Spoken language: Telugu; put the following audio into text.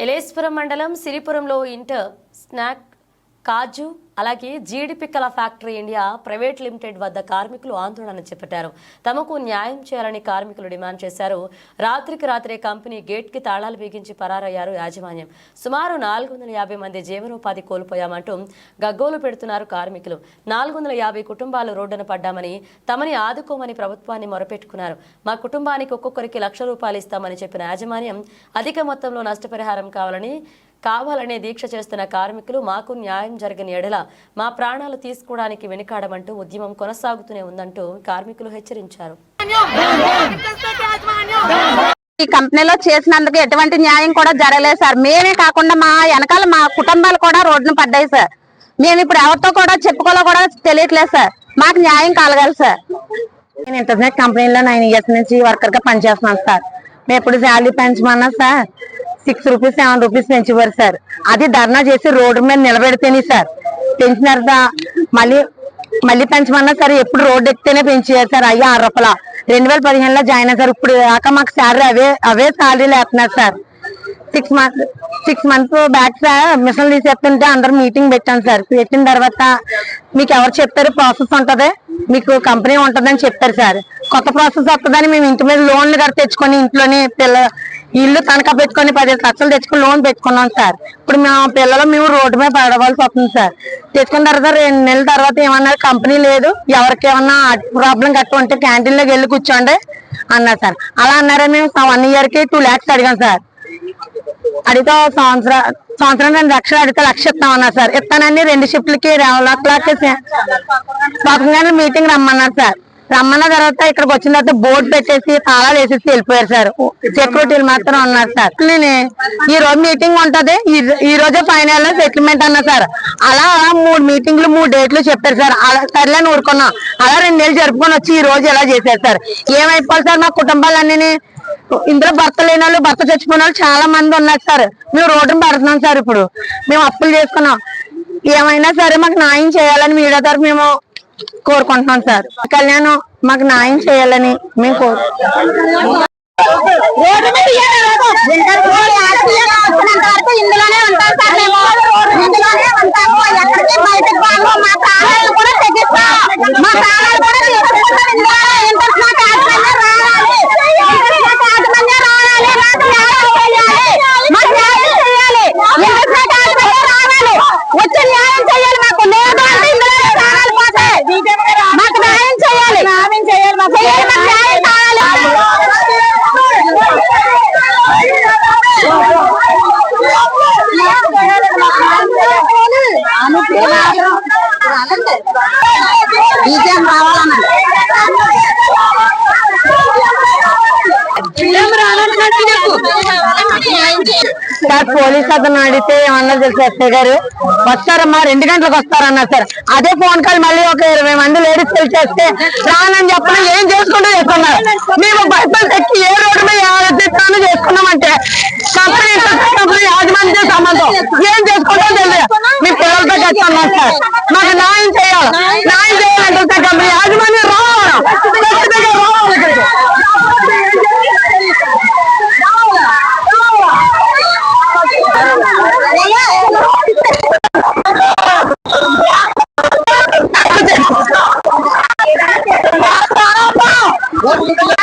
ఎలేశ్వరం మండలం సిరిపురంలో ఇంటర్ స్నాక్ కాజు అలాగే జీడి పిక్కల ఫ్యాక్టరీ ఇండియా ప్రైవేట్ లిమిటెడ్ వద్ద కార్మికులు ఆందోళన చేపట్టారు. తమకు న్యాయం చేయాలని కార్మికులు డిమాండ్ చేశారు. రాత్రికి రాత్రే కంపెనీ గేట్కి తాళాలు బిగించి పరారయ్యారు యాజమాన్యం. సుమారు నాలుగు వందల యాభై మంది జీవనోపాధి కోల్పోయామంటూ గగ్గోలు పెడుతున్నారు కార్మికులు. నాలుగు వందల యాభై కుటుంబాలు రోడ్డున పడ్డామని తమని ఆదుకోమని ప్రభుత్వాన్ని మొరపెట్టుకున్నారు. మా కుటుంబానికి ఒక్కొక్కరికి లక్ష రూపాయలు ఇస్తామని చెప్పిన యాజమాన్యం అధిక మొత్తంలో నష్టపరిహారం కావాలని కావాలనే దీక్ష చేస్తున్న కార్మికులు మాకు న్యాయం జరగని ఎడల మా ప్రాణాలు తీసుకోవడానికి వెనుకాడమంటూ ఉద్యమం కొనసాగుతూనే ఉందంటూ కార్మికులు హెచ్చరించారు. ఈ కంపెనీలో చేసినందుకు ఎటువంటి న్యాయం కూడా జరగలేదు సార్. మేమే కాకుండా మా వెనకాల మా కుటుంబాలు కూడా రోడ్డున పడ్డాయి సార్. మేము ఇప్పుడు ఎవరితో కూడా చెప్పుకోలో కూడా తెలియట్లేదు సార్. మాకు న్యాయం కలగాలి సార్. నేను ఇంటర్నెట్ కంపెనీలో నైన్ ఇయర్స్ నుంచి వర్కర్గా పనిచేస్తున్నాను సార్. మేము ఎప్పుడు salary పెంచమన్నా sir. Six rupees seven rupees పెంచేవారు sir. అది ధర్నా చేసి రోడ్డు మీద నిలబెడితేనే సార్. పెంచిన తర్వాత మళ్ళీ మళ్ళీ పెంచమన్నా సరే ఎప్పుడు రోడ్డు ఎక్కితేనే పెంచారు సార్ అయ్యా ఆరు రూపాయల రెండు వేల పదిహేనులో జాయిన్ అయ్యారు ఇప్పుడు దాకా మాకు శాలరీ అవే అవే శాలరీలు వేస్తున్నారు sir. Six month six months back sir machine తీసేస్తుంటే అందరు మీటింగ్ పెట్టాను సార్. పెట్టిన తర్వాత మీకు ఎవరు చెప్తారు ప్రాసెస్ ఉంటుంది. మీకు కంపెనీ ఉంటుందని చెప్పారు సార్. కొత్త ప్రాసెస్ వస్తుందని మేము ఇంటి మీద లోన్లు కూడా తెచ్చుకొని ఇంట్లోనే పిల్ల ఇల్లు తనఖా పెట్టుకొని పదిహేను లక్షలు తెచ్చుకొని లోన్ పెట్టుకున్నాం సార్. ఇప్పుడు మా పిల్లలు మేము రోడ్డు మీద పడవలసి వస్తుంది సార్. తెచ్చుకున్న తర్వాత రెండు నెలల తర్వాత ఏమన్నారు కంపెనీ లేదు ఎవరికి ఏమన్నా ప్రాబ్లం గట్ట ఉంటే క్యాంటీన్లోకి వెళ్ళి కూర్చోండి అన్నారు సార్. అలా అన్నారే మేము వన్ ఇయర్కి టూ ల్యాక్స్ అడిగాం సార్. అడిగితే సంవత్సర సంవత్సరం సంవత్సరం రెండు లక్షలు అడిగితే లక్ష ఇస్తామన్నారు సార్. ఇస్తానని రెండు షిఫ్ట్లకి లక్షలకి పదకొండు మీటింగ్ రమ్మన్నారు సార్. రమ్మన్న తర్వాత ఇక్కడికి వచ్చిన తర్వాత బోర్డు పెట్టేసి తాళాలు వేసేసి వెళ్ళిపోయారు సార్. సెక్యూరిటీలు మాత్రం ఉన్నారు సార్. నేను ఈ రోజు మీటింగ్ ఉంటది. ఈ- రోజే ఫైనల్ సెటిల్మెంట్ అన్నా సార్. అలా అలా మూడు మీటింగ్లు మూడు డేట్లు చెప్పారు సార్. అలా సర్లే ఊరుకున్నాం. అలా రెండు నెలలు జరుపుకొని వచ్చి ఈ రోజు ఇలా చేశారు సార్? ఏమైపోవాలి సార్ మా కుటుంబాలన్నీ ఇందులో భర్త లేని వాళ్ళు భర్త చచ్చిపోయిన వాళ్ళు చాలా మంది ఉన్నారు సార్. మేము రోడ్డును పడుతున్నాం సార్ ఇప్పుడు. మేము అప్పులు చేసుకున్నాం. ఏమైనా సరే మాకు న్యాయం చేయాలని మీడియా తరఫు మేము కోరుకుంటున్నాం సార్. కళ్యాణం మాకు న్యాయం చేయాలని మేము కోరు ఇందులోనే ఉంటాం సార్ మేము ఇందులోనే ఉంటాము ఎక్కడికి బయటకు పోము మా ప్రాణాలు కూడా తెగిస్తాం మా ప్రాణాలు కూడా తీసుకుంటాం ఇందులోనే ఇంట్రెస్ట్ మా కాటమనే రావాలి ఇంట్రెస్ట్ మా కాటమనే రావాలి మాకు న్యాయం చేయాలి మాకు న్యాయం చేయాలి ఇంట్రెస్ట్ మా కాటమనే రావాలి వచ్చి న్యాయం చేయాలి మాకు లేదు అంటే ఇందులోనే ప్రాణాలు పోతాయి మాకు న్యాయం చేయాలి న్యాయం చేయాలి మాకు చేయాలి మాకు న్యాయం విజయం రావాలన్నా సార్ పోలీస్ అతను అడిగితే ఏమన్నా తెలుసు ఎస్ఐ గారు? వస్తారమ్మా రెండు గంటలకు వస్తారన్నారు సార్. అదే ఫోన్ కాల్ మళ్ళీ ఒక ఇరవై మంది లేడీస్ తెలిసేస్తే చేస్తే రానని చెప్పడం ఏం చేసుకుంటూ చెప్తున్నారు మేము బస్సులు ఎక్కి ఏ రోడ్డు మీద ఎవరైతే చేసుకున్నామంటే కంపెనీ కంపెనీ యాజమాన్య సంబంధం. ఏం అన్నారు సార్ మాకు న్యాయం చేయాలి న్యాయం చేయాలంటే సార్ కంపెనీ యాజమాన్యం రావాలా What